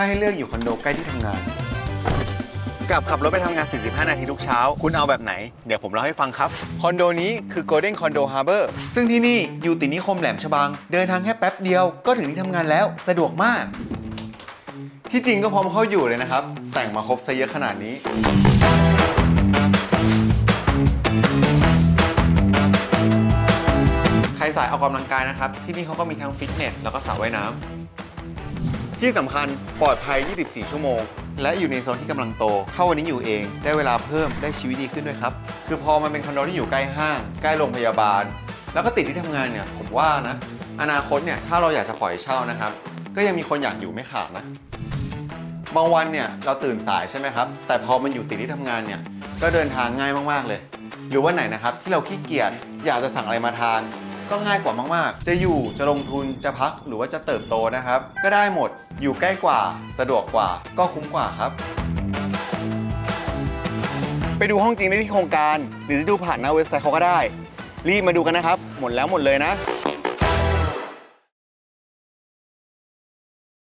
าให้เลือกอยู่คอนโดใกล้ที่ทำงาน กับขับรถไปทำงาน 45 นาทีทุกเช้า คุณเอาแบบไหน เดี๋ยวผมเล่าให้ฟังครับ คอนโดนี้คือ Golden Condo Harbor ซึ่งที่นี่อยู่ติดนิคมแหลมฉบัง เดินทางแค่แป๊บเดียวก็ถึงที่ทำงานแล้วสะดวกมาก ที่จริงก็พร้อมเข้าอยู่เลยนะครับ แต่งมาครบซะเยอะขนาดนี้ ใครสายออกกำลังกายนะครับ ที่นี่เขาก็มีทั้งฟิตเนสแล้วก็สระว่ายน้ำ ที่สำคัญปลอดภัย 24 ชั่วโมง และอยู่ในโซนที่กำลังโต ถ้าวันนี้อยู่เอง ได้เวลาเพิ่มได้ชีวิตดีขึ้นด้วยครับ คือพอมันเป็นคอนโดที่อยู่ใกล้ห้าง ใกล้โรงพยาบาล แล้วก็ติดที่ทำงานเนี่ยผมว่านะ อนาคตเนี่ยถ้าเราอยากจะปล่อยเช่านะครับ ก็ยังมีคนอยากอยู่ไม่ขาดนะบางวันเนี่ยเราตื่นสายใช่ไหมครับ แต่พอมันอยู่ติดที่ทำงานเนี่ยก็เดินทางง่ายมากๆเลย หรือว่าไหนนะครับที่เราขี้เกียจอยากจะสั่งอะไรมาทาน ก็ง่ายกว่ามากๆ จะอยู่จะลงทุนจะพักหรือว่าจะเติบโตนะครับ ก็ได้หมดอยู่ใกล้กว่า สะดวกกว่า ก็คุ้มกว่าครับ ไปดูห้องจริงได้ที่โครงการ หรือจะดูผ่านหน้าเว็บไซต์เขาก็ได้ รีบมาดูกันนะครับ หมดแล้วหมดเลยนะ